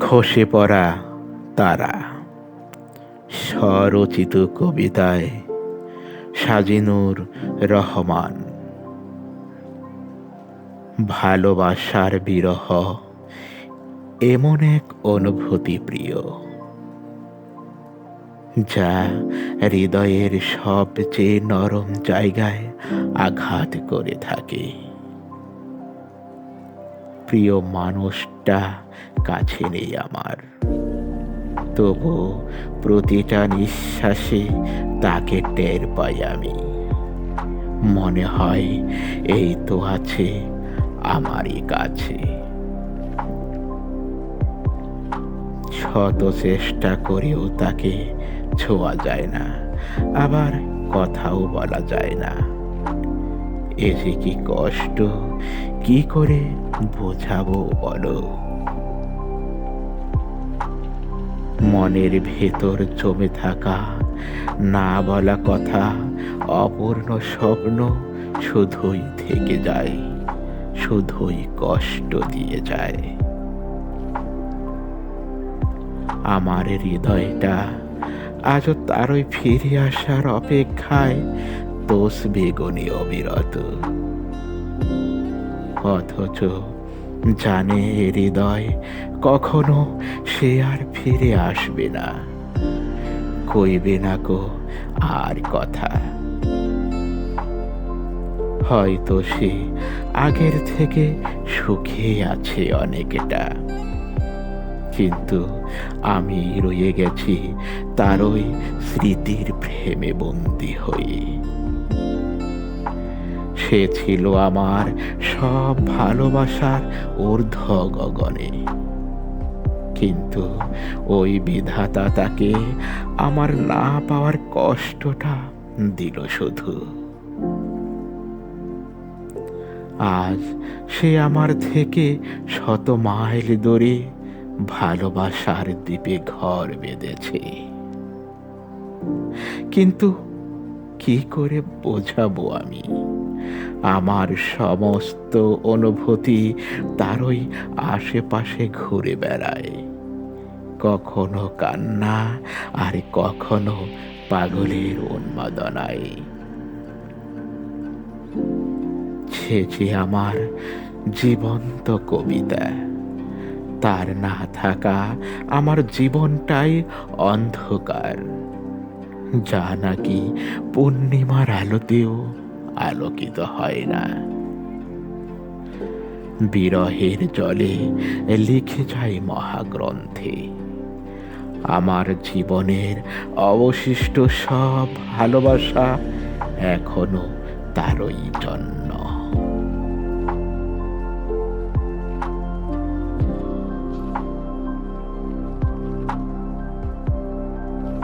খসে পড়া তারা। স্বরচিত কবিতায় সাজিনুর রহমান। ভালোবাসার বিরহ এমন এক অনুভূতি প্রিয়, যা হৃদয়ের সবচেয়ে নরম জায়গায় আঘাত করে থাকে। প্রিয় মানুষটা কাছে নেই আমার। তবু প্রতিটা নিঃশ্বাসে তাকে টের পাই আমি। মনে হয় এই তো আছে আমারই কাছে। শত চেষ্টা করেও তাকে ছোঁয়া যায় না, আবার কথাও বলা যায় না। এ যে কি কষ্ট কি করে বোঝাবো বলো? মনের ভেতর জমে থাকা না বলা কথা, অপূর্ণ স্বপ্ন শুধুই থেকে যায়, শুধুই কষ্ট দিয়ে যায়। আমার হৃদয়টা আজও তারই ফিরে আসার অপেক্ষায়, তোষ বেগুনি অবিরত। অথচ জানে হৃদয় কখনো সে আর ফিরে আসবে না। কইবে না কো আর কথা। হয়তো সে আগের থেকে সুখে আছে অনেকটা। কিন্তু আমি রয়ে গেছি তারই স্মৃতির প্রেমে বন্দি হয়ে। সে ছিল আমার সব ভালোবাসার ঊর্ধ্ব গগনে কিন্তু ওই বিধাতা তাকে আমার না পাওয়ার কষ্টটা দিল শুধু। আজ সে আমার থেকে শত মাইল দূরে ভালোবাসার দ্বীপে ঘর বেঁধেছে। কিন্তু কি করে বোঝাবো আমি? আমার সমস্ত অনুভূতি তারই আশেপাশে ঘুরে বেড়ায়। কখনো কান্না আর কখনো পাগলের উন্মাদনায়। সে যে আমার জীবন্ত কবিতা, তার না থাকা আমার জীবনটাই অন্ধকার। যা নাকি পূর্ণিমার আলোতেও আলোকিত হয় না। বিরহের জলে লিখে যায় মহাগ্রন্থে, আমার জীবনের অবশিষ্ট সব ভালোবাসা এখনও তারই জন্য।